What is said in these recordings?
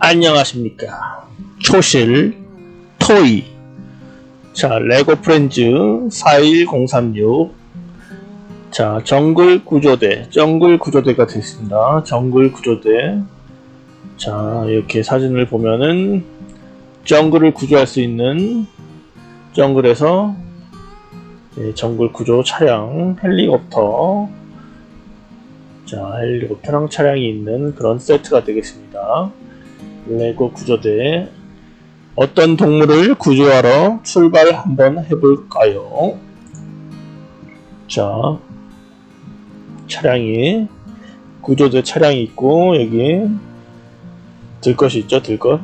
안녕하십니까. 초실, 토이. 자, 레고 프렌즈 41036. 자, 정글 구조대, 정글 구조대가 됐습니다. 정글 구조대. 자, 이렇게 사진을 보면은 정글을 구조할 수 있는 정글에서 예, 정글 구조 차량, 헬리콥터, 자, 헬리콥터랑 차량이 있는 그런 세트가 되겠습니다. 레고 구조대. 어떤 동물을 구조하러 출발 한번 해볼까요? 자, 차량이, 구조대 차량이 있고, 여기, 들 것이 있죠, 들 것.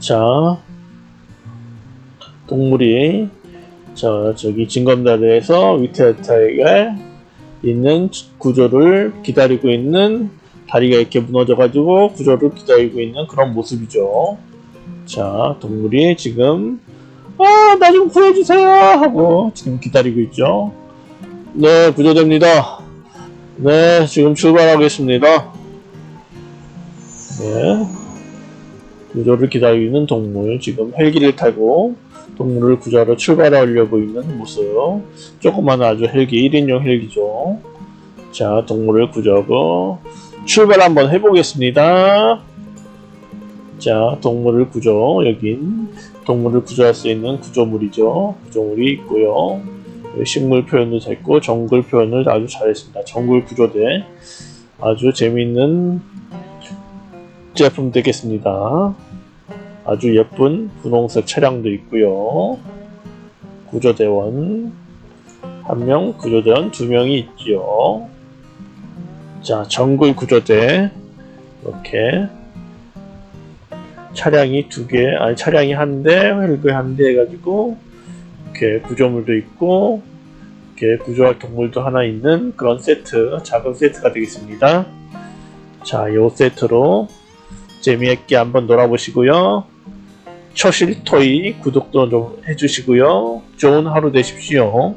자, 동물이, 자, 저기 징검다리에서 위태타이가 있는 구조를 기다리고 있는 다리가 이렇게 무너져가지고 구조를 기다리고 있는 그런 모습이죠. 자, 동물이 지금 아, 나 좀 구해주세요 하고 지금 기다리고 있죠. 네, 구조됩니다. 네, 지금 출발하겠습니다. 네, 구조를 기다리고 있는 동물 지금 헬기를 타고 동물을 구조하러 출발하려고 있는 모습. 조그만 아주 헬기, 1인용 헬기죠. 자, 동물을 구조하고 출발 한번 해보겠습니다. 자, 동물을 구조. 여긴 동물을 구조할 수 있는 구조물이죠. 구조물이 있고요. 식물 표현도 됐고, 정글 표현을 아주 잘했습니다. 정글 구조대. 아주 재미있는 제품 되겠습니다. 아주 예쁜 분홍색 차량도 있고요. 구조대원 한 명, 구조대원 두 명이 있지요. 자, 정글 구조대 이렇게 차량이 두 개, 아니 차량이 한 대, 헬기 한대 해가지고 이렇게 구조물도 있고 이렇게 구조할 동물도 하나 있는 그런 세트, 작은 세트가 되겠습니다. 자, 요 세트로 재미있게 한번 놀아보시고요. 초실 토이 구독도 좀 해주시고요. 좋은 하루 되십시오.